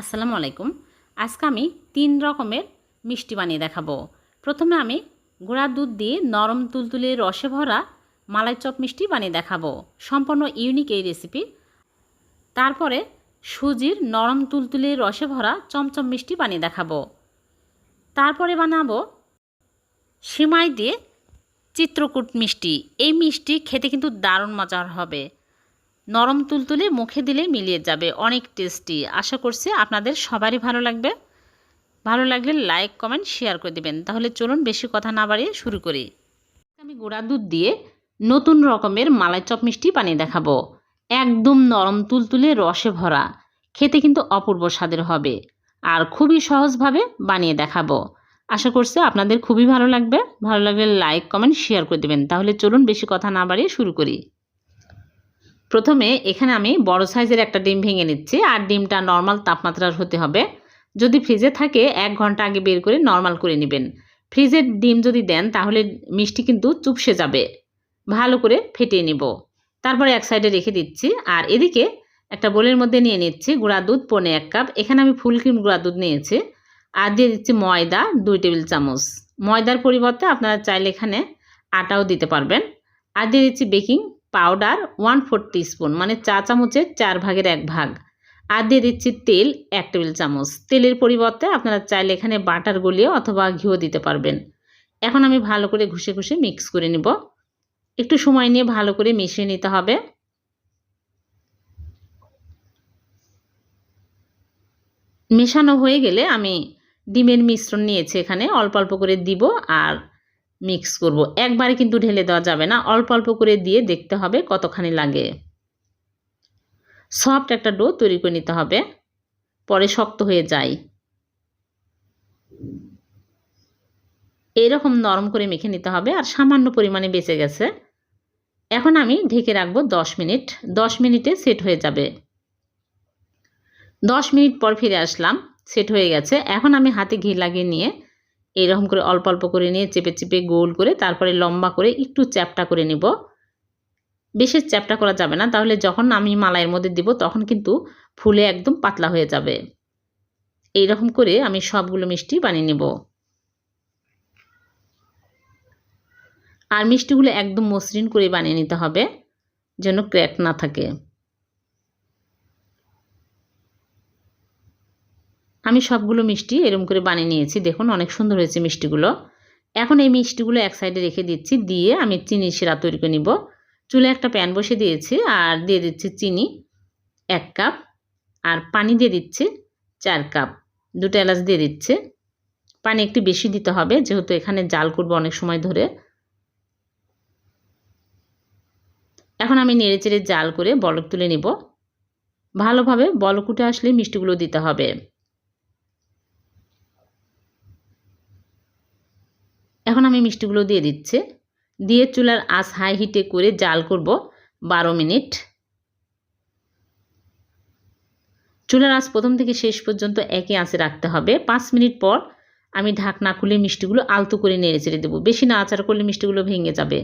আসসালামু আলাইকুম। আজকে আমি তিন রকমের মিষ্টি বানিয়ে দেখাবো। প্রথমে আমি গুঁড়ার দুধ দিয়ে নরম তুলতুলে রসে ভরা মালাই চপ মিষ্টি বানিয়ে দেখাবো। সম্পূর্ণ ইউনিক এই রেসিপি। তারপরে সুজির নরম তুলতুলে রসে ভরা চমচম মিষ্টি বানিয়ে দেখাবো। তারপরে বানাবো সিমাই দিয়ে চিত্রকূট মিষ্টি। এই মিষ্টি খেতে কিন্তু দারুণ মজার হবে। নরম তুলতুলে মুখে দিলে মিলিয়ে যাবে। অনেক টেস্টি। আশা করছি আপনাদের সবারই ভালো লাগবে। ভালো লাগলে লাইক, কমেন্ট, শেয়ার করে দেবেন। তাহলে চলুন বেশি কথা না বাড়িয়ে শুরু করি। আমি গোড়া দুধ দিয়ে নতুন রকমের মালাই চপ মিষ্টি বানিয়ে দেখাবো। একদম নরম তুলতুলে রসে ভরা। খেতে কিন্তু অপূর্ব স্বাদের হবে। আর খুবই সহজভাবে বানিয়ে দেখাবো। আশা করছি আপনাদের খুবই ভালো লাগবে। ভালো লাগলে লাইক, কমেন্ট, শেয়ার করে দেবেন। তাহলে চলুন বেশি কথা না বাড়িয়ে শুরু করি। প্রথমে এখানে আমি বড় সাইজের একটা ডিম ভেঙে নিচ্ছি, আর ডিমটা নর্মাল তাপমাত্রার হতে হবে। যদি ফ্রিজে থাকে, এক ঘণ্টা আগে বের করে নর্মাল করে নেবেন। ফ্রিজের ডিম যদি দেন, তাহলে মিষ্টি কিন্তু চুপসে যাবে। ভালো করে ফেটিয়ে নেব। তারপরে এক সাইডে রেখে দিচ্ছি, আর এদিকে একটা বোলের মধ্যে নিয়ে নিচ্ছি গুঁড়া দুধ, পনে এক কাপ। এখানে আমি ফুল ক্রিম গুঁড়া দুধ নিয়েছি, আর দিয়ে দিচ্ছি ময়দা দুই টেবিল চামচ। ময়দার পরিবর্তে আপনারা চাইলে এখানে আটাও দিতে পারবেন। আর দিয়ে দিচ্ছি baking powder one four spoon মানে চা চামচের চার ভাগের এক ভাগ। আর দিয়ে দিচ্ছি তেল, এক টেবিল চামচ। তেলের পরিবর্তে আপনারা চাইলে এখানে বাটার গলিয়ে অথবা ঘিও দিতে পারবেন। এখন আমি ভালো করে ঘুষে ঘুষে মিক্স করে নিব। একটু সময় নিয়ে ভালো করে মিশিয়ে নিতে হবে। মেশানো হয়ে গেলে আমি ডিমের মিশ্রণ নিয়েছি এখানে, অল্প অল্প করে দিব। আর মিক্স করব। একবারে কিন্তু ঢেলে দেওয়া যাবে না। অল্প অল্প করে দিয়ে দেখতে হবে কতখানি লাগে। সফট একটা ডো তৈরি করে নিতে হবে। পরে শক্ত হয়ে যায়। এরকম নরম করে মেখে নিতে হবে আর সামান্য পরিমাণে বেঁচে গেছে। এখন আমি ঢেকে রাখব দশ মিনিট। দশ মিনিটে সেট হয়ে যাবে। দশ মিনিট পর ফিরে আসলাম। সেট হয়ে গেছে। এখন আমি হাতে ঘি লাগিয়ে নিয়ে এরকম করে অল্প অল্প করে নিয়ে চেপে চেপে গোল করে তারপরে লম্বা করে একটু চ্যাপটা করে নিব। বেশি চ্যাপটা করা যাবে না, তাহলে যখন আমি মালাইয়ের মধ্যে দিব তখন কিন্তু ফুলে একদম পাতলা হয়ে যাবে। এই রকম করে আমি সবগুলো মিষ্টি বানিয়ে নেব। আর মিষ্টিগুলো একদম মসৃণ করে বানিয়ে নিতে হবে, যেন ক্র্যাক না থাকে। আমি সবগুলো মিষ্টি এরম করে বানিয়ে নিয়েছি। দেখুন, অনেক সুন্দর হয়েছে মিষ্টিগুলো। এখন এই মিষ্টিগুলো এক সাইডে রেখে দিচ্ছি, দিয়ে আমি চিনি শিরা তৈরি করে নিব। চুলে একটা প্যান বসে দিয়েছি, আর দিয়ে দিচ্ছি চিনি এক কাপ আর পানি দিয়ে দিচ্ছি চার কাপ দুটো এলাচ দিয়ে দিচ্ছে। পানি একটু বেশি দিতে হবে, যেহেতু এখানে জাল করব অনেক সময় ধরে। এখন আমি নেড়ে চেড়ে জাল করে বলক তুলে নিব। ভালোভাবে বলক উঠে আসলে মিষ্টিগুলো দিতে হবে এখন আমি মিষ্টিগুলো দিয়ে দিচ্ছি। দিয়ে চুলার আঁচ হাই হিটে করে জাল করব বারো মিনিট। চুলার আঁচ প্রথম থেকে শেষ পর্যন্ত একই আঁচে রাখতে হবে। পাঁচ মিনিট পর আমি ঢাকনা খুলে মিষ্টিগুলো আলতো করে নেড়ে চেড়ে দেবো। বেশি না আচার করলে মিষ্টিগুলো ভেঙে যাবে।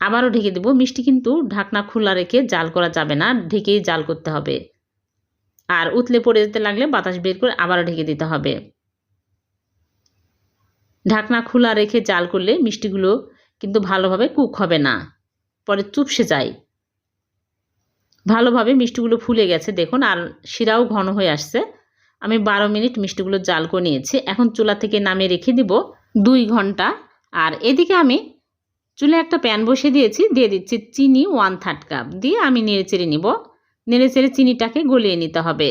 আবারও ঢেকে দেবো। মিষ্টি কিন্তু ঢাকনা খোলা রেখে জাল করা যাবে না, ঢেকেই জাল করতে হবে। আর উতলে পড়ে যেতে লাগলে বাতাস বের করে আবারও ঢেকে দিতে হবে। ঢাকনা খোলা রেখে জাল করলে মিষ্টিগুলো কিন্তু ভালোভাবে কুক হবে না। পরে চুপসে যায়। ভালোভাবে মিষ্টিগুলো ফুলে গেছে, দেখুন, আর শিরাও ঘন হয়ে আসছে। আমি বারো মিনিট মিষ্টিগুলো জাল করে নিয়েছি। এখন চুলা থেকে নামিয়ে রেখে দিব দুই ঘণ্টা। আর এদিকে আমি চুলে একটা প্যান বসিয়ে দিয়েছি, দিয়ে দিচ্ছি চিনি ওয়ান থার্ড কাপ। দিয়ে আমি নেড়ে চেড়ে নিব। নেড়ে চেড়ে চিনিটাকে গলিয়ে নিতে হবে।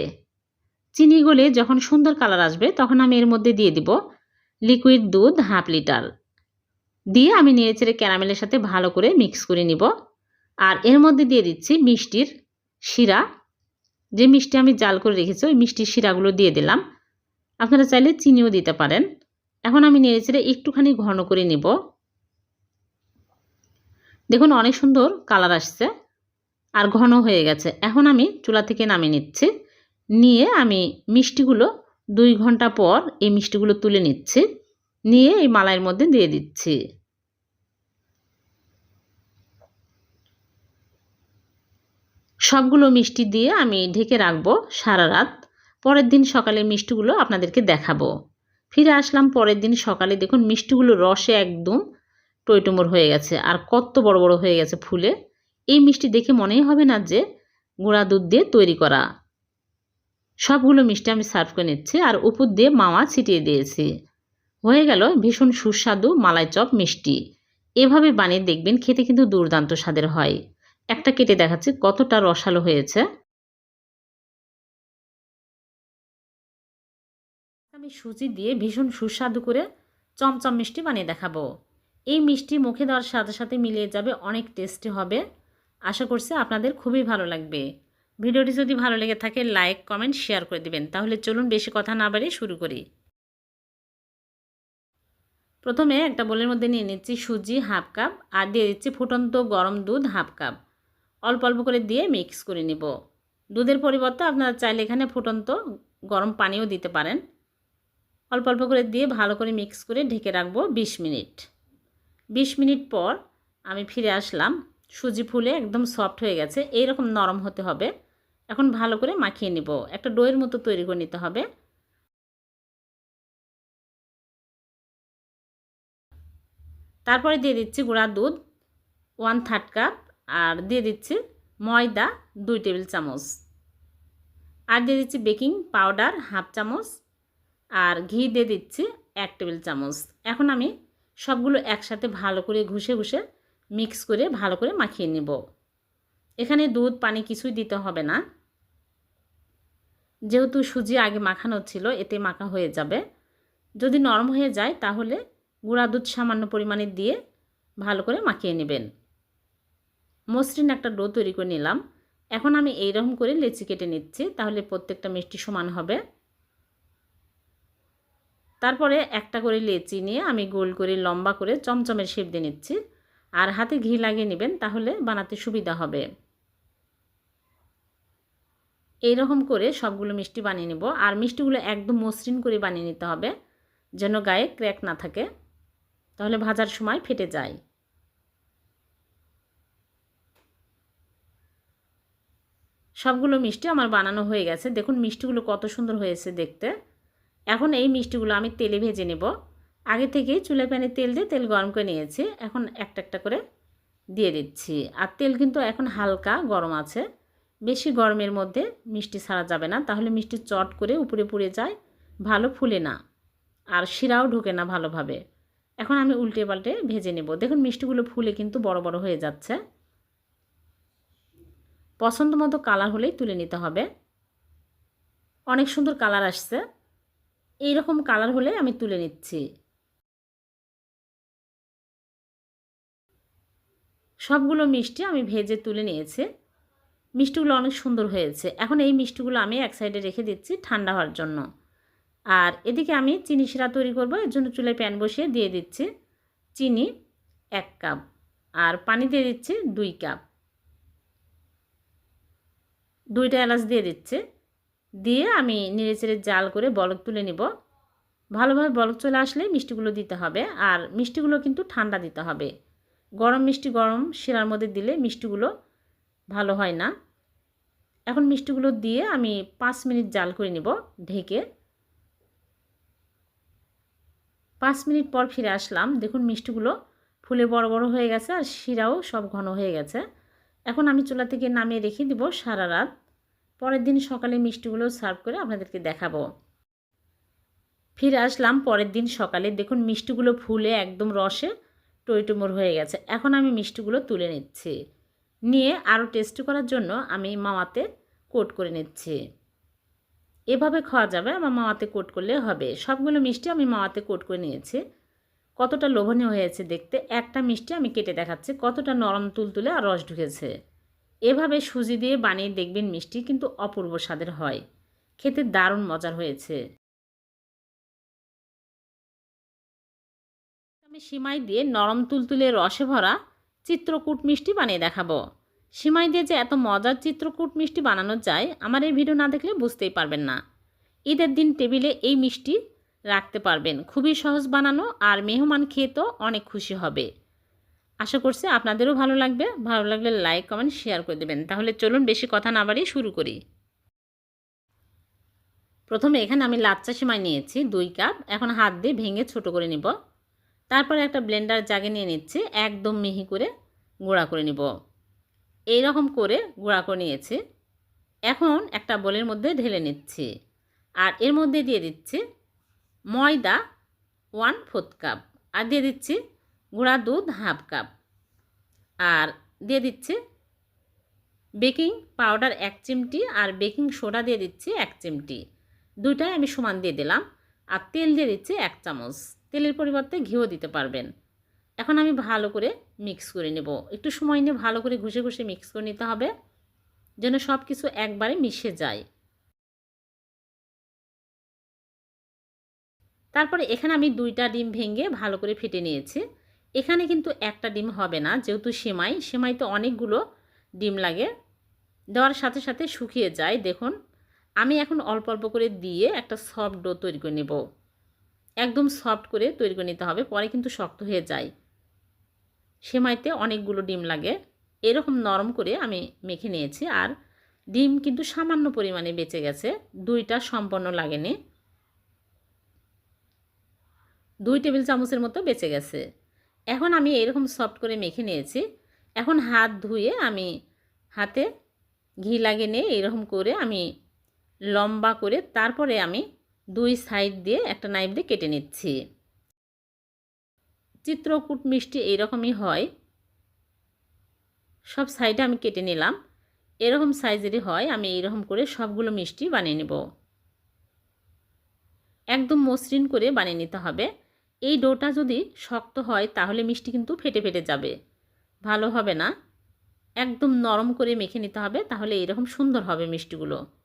চিনি গলে যখন সুন্দর কালার আসবে, তখন আমি এর মধ্যে দিয়ে দিব লিকুইড দুধ হাফ লিটার। দিয়ে আমি নেড়ে চেড়ে ক্যারামেলের সাথে ভালো করে মিক্স করে নিব। আর এর মধ্যে দিয়ে দিচ্ছি মিষ্টির শিরা। যে মিষ্টি আমি জাল করে রেখেছি, ওই মিষ্টির শিরাগুলো দিয়ে দিলাম। আপনারা চাইলে চিনিও দিতে পারেন। এখন আমি নেড়ে চেড়ে একটুখানি ঘন করে নিব। দেখুন, অনেক সুন্দর কালার আসছে আর ঘন হয়ে গেছে। এখন আমি চুলা থেকে নামিয়ে নিচ্ছি। নিয়ে আমি মিষ্টিগুলো দুই ঘণ্টা পর এই মিষ্টিগুলো তুলে নিচ্ছি। নিয়ে এই মালাইয়ের মধ্যে দিয়ে দিচ্ছি। সবগুলো মিষ্টি দিয়ে আমি ঢেকে রাখব সারা রাত। পরের দিন সকালে মিষ্টিগুলো আপনাদেরকে দেখাবো। ফিরে আসলাম পরের দিন সকালে। দেখুন, মিষ্টিগুলো রসে একদম টইটুমোর হয়ে গেছে। আর কত বড় বড় হয়ে গেছে ফুলে। এই মিষ্টি দেখে মনেই হবে না যে গুঁড়া দুধ দিয়ে তৈরি করা। সবগুলো মিষ্টি আমি সার্ভ করে নিচ্ছি আর উপর দিয়ে মাওয়া ছিটিয়ে দিয়েছি। হয়ে গেল ভীষণ সুস্বাদু মালাই চপ মিষ্টি। এভাবে বানিয়ে দেখবেন খেতে কিন্তু দুর্দান্ত স্বাদের হয়। একটা কেটে দেখাচ্ছি কতটা রসালো হয়েছে। আমি সুজি দিয়ে ভীষণ সুস্বাদু করে চমচম মিষ্টি বানিয়ে দেখাবো। এই মিষ্টি মুখে দেওয়ার সাথে সাথে মিলিয়ে যাবে অনেক টেস্টি হবে। আশা করছি আপনাদের খুবই ভালো লাগবে। ভিডিওটি যদি ভালো লেগে থাকে, লাইক, কমেন্ট, শেয়ার করে দিবেন। তাহলে চলুন বেশি কথা না বাড়িয়ে শুরু করি। প্রথমে একটা বোলের মধ্যে নিয়ে নিচ্ছি সুজি হাফ কাপ আর দিয়ে দিচ্ছি ফুটন্ত গরম দুধ হাফ কাপ। অল্প অল্প করে দিয়ে মিক্স করে নিব। দুধের পরিবর্তে আপনারা চাইলে এখানে ফুটন্ত গরম পানিও দিতে পারেন। অল্প অল্প করে দিয়ে ভালো করে মিক্স করে ঢেকে রাখব বিশ মিনিট। বিশ মিনিট পর আমি ফিরে আসলাম। সুজি ফুলে একদম সফট হয়ে গেছে। এই রকম নরম হতে হবে। এখন ভালো করে মাখিয়ে নিব। একটা ডোয়ের মতো তৈরি করে নিতে হবে। তারপরে দিয়ে দিচ্ছি গুঁড়া দুধ ওয়ান থার্ড কাপ আর দিয়ে দিচ্ছি ময়দা দুই টেবিল চামচ। আর দিয়ে দিচ্ছি বেকিং পাউডার হাফ চামচ, আর ঘি দিয়ে দিচ্ছি এক টেবিল চামচ। এখন আমি সবগুলো একসাথে ভালো করে ঘুষে ঘুষে মিক্স করে ভালো করে মাখিয়ে নেব। এখানে দুধ, পানি কিছুই দিতে হবে না। যেহেতু সুজি আগে মাখানো ছিল, এতে মাখা হয়ে যাবে। যদি নরম হয়ে যায়, তাহলে গুঁড়া দুধ সামান্য পরিমাণে দিয়ে ভালো করে মাখিয়ে নেবেন। মসৃণ একটা ডো তৈরি করে নিলাম। এখন আমি এইরকম করে লেচি কেটে নিচ্ছি, তাহলে প্রত্যেকটা মিষ্টি সমান হবে। তারপরে একটা করে লেচি নিয়ে আমি গোল করে লম্বা করে চমচমের শেপ দিয়ে নিচ্ছি। আর হাতে ঘি লাগিয়ে নেবেন, তাহলে বানাতে সুবিধা হবে। এই রকম করে সবগুলো মিষ্টি বানিয়ে নেব। আর মিষ্টিগুলো একদম মসৃণ করে বানিয়ে নিতে হবে, যেন গায়ে ক্র্যাক না থাকে। তাহলে ভাজার সময় ফেটে যায়। সবগুলো মিষ্টি আমার বানানো হয়ে গেছে। দেখুন মিষ্টিগুলো কত সুন্দর হয়েছে দেখতে। এখন এই মিষ্টিগুলো আমি তেলে ভেজে নেব। আগে থেকেই চুলে প্যানে তেল দিয়ে তেল গরম করে নিয়েছি। এখন একটা একটা করে দিয়ে দিচ্ছি। আর তেল কিন্তু এখন হালকা গরম আছে। বেশি গরমের মধ্যে মিষ্টি ছাড়া যাবে না। তাহলে মিষ্টি চট করে উপরে পুড়ে যায়, ভালো ফুলে না। আর শিরাও ঢোকে না ভালোভাবে। এখন আমি উল্টে পাল্টে ভেজে নেব। দেখুন, মিষ্টিগুলো ফুলে কিন্তু বড় বড় হয়ে যাচ্ছে। পছন্দ মতো কালার হলেই তুলে নিতে হবে। অনেক সুন্দর কালার আসছে। এই রকম কালার হলে আমি তুলে নিচ্ছি। সবগুলো মিষ্টি আমি ভেজে তুলে নিয়েছি। মিষ্টিগুলো অনেক সুন্দর হয়েছে। এখন এই মিষ্টিগুলো আমি এক সাইডে রেখে দিচ্ছি ঠান্ডা হওয়ার জন্য। আর এদিকে আমি চিনি শিরা তৈরি করব। এর জন্য চুলায় প্যান বসিয়ে দিয়ে দিচ্ছি চিনি এক কাপ আর পানি দিয়ে দিচ্ছি দুই কাপ। দুইটা এলাচ দিয়ে দিচ্ছে। দিয়ে আমি নেড়ে চেড়ে জাল করে বলক তুলে নিব। ভালোভাবে বলক চলে আসলে মিষ্টিগুলো দিতে হবে। আর মিষ্টিগুলো কিন্তু ঠান্ডা দিতে হবে। গরম মিষ্টি গরম শিরার মধ্যে দিলে মিষ্টিগুলো ভালো হয় না। এখন মিষ্টিগুলো দিয়ে আমি পাঁচ মিনিট জাল করে নিব ঢেকে। পাঁচ মিনিট পর ফিরে আসলাম। দেখুন মিষ্টিগুলো ফুলে বড় বড় হয়ে গেছে আর শিরাও সব ঘন হয়ে গেছে। এখন আমি চুলা থেকে নামিয়ে রেখে দিব সারা রাত। পরের দিন সকালে মিষ্টিগুলো সার্ভ করে আপনাদেরকে দেখাবো। ফিরে আসলাম পরের দিন সকালে। দেখুন মিষ্টিগুলো ফুলে একদম রসে। টইটুমোর হয়ে গেছে। এখন আমি মিষ্টিগুলো তুলে নিচ্ছি। নিয়ে আরও টেস্ট করার জন্য আমি মামাতে কোট করে নিচ্ছি। এভাবে খাওয়া যাবে, আমার মামাতে কোট করলে হবে। সবগুলো মিষ্টি আমি মামাতে কোট করে নিয়েছি। কতটা লোভনীয় হয়েছে দেখতে। একটা মিষ্টি আমি কেটে দেখাচ্ছি, কতটা নরম তুলতুলে আর রস ঢুকেছে। এভাবে সুজি দিয়ে বানিয়ে দেখবেন মিষ্টি কিন্তু অপূর্ব স্বাদের হয়। খেতে দারুণ মজার হয়েছে। আমি সিমাই দিয়ে নরম তুলতুলে রসে ভরা চিত্রকূট মিষ্টি বানিয়ে দেখাবো। সিমাই দিয়ে যে এত মজার চিত্রকূট মিষ্টি বানানো যায়, আমার এই ভিডিও না দেখলে বুঝতেই পারবেন না। ঈদের দিন টেবিলে এই মিষ্টি রাখতে পারবেন। খুবই সহজ বানানো আর মেহমান খেয়ে তো অনেক খুশি হবে। আশা করছি আপনাদেরও ভালো লাগবে। ভালো লাগলে লাইক, কমেন্ট, শেয়ার করে দেবেন। তাহলে চলুন বেশি কথা না বাড়িয়ে শুরু করি। প্রথমে এখানে আমি লাচ্চা সিমাই নিয়েছি, দুই কাপ। এখন হাত দিয়ে ভেঙে ছোট করে নিব। তারপরে একটা ব্লেন্ডার জাগে নিয়ে নিচ্ছি, একদম মিহি করে গুঁড়া করে নিব। এই রকম করে গুঁড়া করে নিয়েছি। এখন একটা বোলের মধ্যে ঢেলে নিচ্ছি। আর এর মধ্যে দিয়ে দিচ্ছি ময়দা ওয়ান ফোর্থ কাপ। আর দিয়ে দিচ্ছি গুঁড়া দুধ হাফ কাপ। আর দিয়ে দিচ্ছি বেকিং পাউডার এক চিমটি আর বেকিং সোডা দিয়ে দিচ্ছি এক চিমটি। দুইটাই আমি সমান দিয়ে দিলাম। আর তেল দিয়ে দিচ্ছি এক চামচ। তেলের পরিবর্তে ঘিও দিতে পারবেন। এখন আমি ভালো করে মিক্স করে নেব। একটু সময় নিয়ে ভালো করে ঘষে ঘষে মিক্স করে নিতে হবে, যেন সব কিছু একবারে মিশে যায়। তারপরে এখানে আমি দুইটা ডিম ভেঙে ভালো করে ফেটে নিয়েছি। এখানে কিন্তু একটা ডিম হবে না, যেহেতু সেমাই সেমাই তো অনেকগুলো ডিম লাগে। দেওয়ার সাথে সাথে শুকিয়ে যায়, দেখুন। আমি এখন অল্প অল্প করে দিয়ে একটা সফট ডো তৈরি করে নেব। একদম সফট করে তৈরি করে নিতে হবে, পরে কিন্তু শক্ত হয়ে যায়। সেমাইতে অনেকগুলো ডিম লাগে, এরকম নরম করে আমি মেখে নিয়েছি, আর ডিম কিন্তু সামান্য পরিমাণে বেঁচে গেছে, দুইটা সম্পন্ন লাগেনি। দুই টেবিল চামচের মতো বেঁচে গেছে। এখন আমি এরকম সফট করে মেখে নিয়েছি, এখন হাত ধুয়ে আমি হাতে ঘি লাগিয়ে নিয়ে এরকম করে আমি লম্বা করে তারপরে আমি দুই সাইড দিয়ে একটা নাইফ দিয়ে কেটে নিচ্ছি। চিত্রকূট মিষ্টি এইরকমই হয়। সব সাইডে আমি কেটে নিলাম। এরকম সাইজেরই হয়, আমি এইরকম করে সবগুলো মিষ্টি বানিয়ে নেব। একদম মসৃণ করে বানিয়ে নিতে হবে। এই ডোটা যদি শক্ত হয়, তাহলে মিষ্টি কিন্তু ফেটে ফেটে যাবে। ভালো হবে না। একদম নরম করে মেখে নিতে হবে, তাহলে এরকম সুন্দর হবে মিষ্টিগুলো।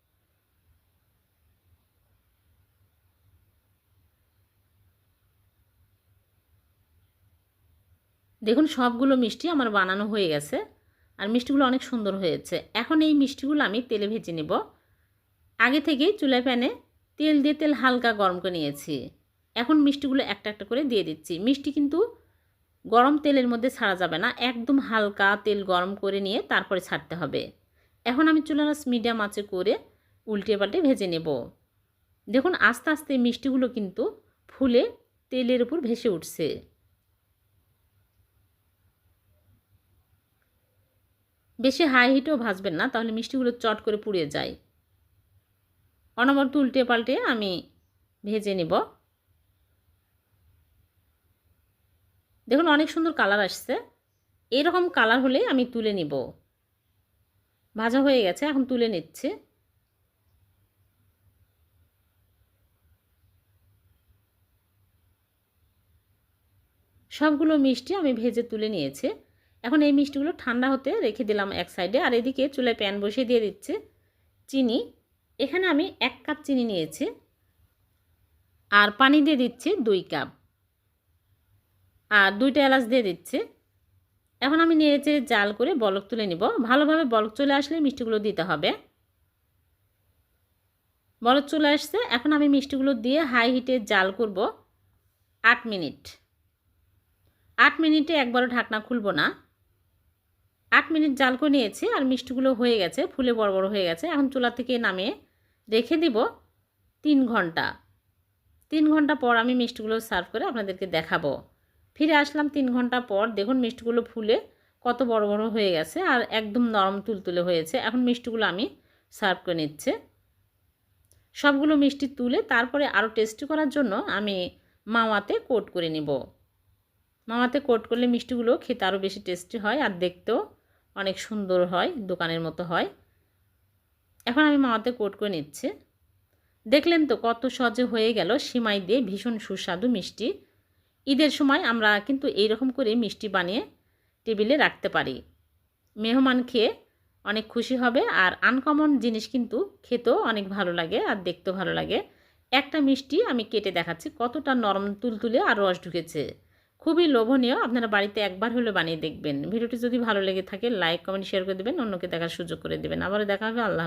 দেখুন, সবগুলো মিষ্টি আমার বানানো হয়ে গেছে আর মিষ্টিগুলো অনেক সুন্দর হয়েছে। এখন এই মিষ্টিগুলো আমি তেলে ভেজে নেব। আগে থেকেই চুলায় প্যানে তেল দিয়ে তেল হালকা গরম করে নিয়েছি। এখন মিষ্টিগুলো একটা একটা করে দিয়ে দিচ্ছি। মিষ্টি কিন্তু গরম তেলের মধ্যে ছাড়া যাবে না, একদম হালকা তেল গরম করে নিয়ে তারপরে ছাড়তে হবে। এখন আমি চুলার মিডিয়াম আঁচে করে উল্টে পাল্টে ভেজে নেব। দেখুন, আস্তে আস্তে মিষ্টিগুলো কিন্তু ফুলে তেলের উপর ভেসে উঠছে। বেশি হাই হিটেও ভাজবেন না, তাহলে মিষ্টিগুলো চট করে পুড়ে যায়। অনবরত উল্টে পাল্টে আমি ভেজে নেব। দেখুন, অনেক সুন্দর কালার আসছে। এরকম কালার হলে আমি তুলে নিব। ভাজা হয়ে গেছে, এখন তুলে নিচ্ছে। সবগুলো মিষ্টি আমি ভেজে তুলে নিয়েছি। এখন এই মিষ্টিগুলো ঠান্ডা হতে রেখে দিলাম এক সাইডে আর এদিকে চুলায় প্যান বসিয়ে দিয়ে দিচ্ছে চিনি। এখানে আমি এক কাপ চিনি নিয়েছি, আর পানি দিয়ে দিচ্ছি দুই কাপ আর দুইটা এলাচ দিয়ে দিচ্ছে। এখন আমি নেড়েচে জাল করে বলক তুলে নিব। ভালোভাবে বলক চলে আসলে মিষ্টিগুলো দিতে হবে। বলক চলে আসছে, এখন আমি মিষ্টিগুলো দিয়ে হাই হিটে জাল করব আট মিনিট। আট মিনিটে একবারও ঢাকনা খুলবো না। আট মিনিট জাল করে নিয়েছি আর মিষ্টিগুলো হয়ে গেছে, ফুলে বড় বড় হয়ে গেছে। এখন চুলা থেকে নামিয়ে রেখে দিব তিন ঘণ্টা। তিন ঘণ্টা পর আমি মিষ্টিগুলো সার্ভ করে আপনাদেরকে দেখাবো। ফিরে আসলাম তিন ঘণ্টা পর, দেখুন মিষ্টিগুলো ফুলে কত বড় বড় হয়ে গেছে আর একদম নরম তুলতুলে হয়েছে। এখন মিষ্টিগুলো আমি সার্ভ করে নিচ্ছে। সবগুলো মিষ্টি তুলে তারপরে আরও টেস্টি করার জন্য আমি মাওয়াতে কোট করে নিব। মাওয়াতে কোট করলে মিষ্টিগুলো খেতে আরও বেশি টেস্টি হয় আর দেখতেও অনেক সুন্দর হয়, দোকানের মতো হয়। এখন আমি মাওয়াতে কোট করে নিচ্ছি। দেখলেন তো কত সহজে হয়ে গেল, সিমাই দিয়ে ভীষণ সুস্বাদু মিষ্টি। ঈদের সময় আমরা কিন্তু এই রকম করে মিষ্টি বানিয়ে টেবিলে রাখতে পারি। মেহমান খেয়ে অনেক খুশি হবে আর আনকমন জিনিস কিন্তু খেতেও অনেক ভালো লাগে আর দেখতেও ভালো লাগে। একটা মিষ্টি আমি কেটে দেখাচ্ছি, কতটা নরম, তুলতুলে আর রস ঢুকেছে। খুবই লোভনীয়। আপনারা বাড়িতে একবার হলে বানিয়ে দেখবেন। ভিডিওটি যদি ভালো লেগে থাকে লাইক কমেন্ট শেয়ার করে দেবেন। অন্যকে দেখার সুযোগ করে দেবেন। আবারও দেখা হবে। আল্লাহ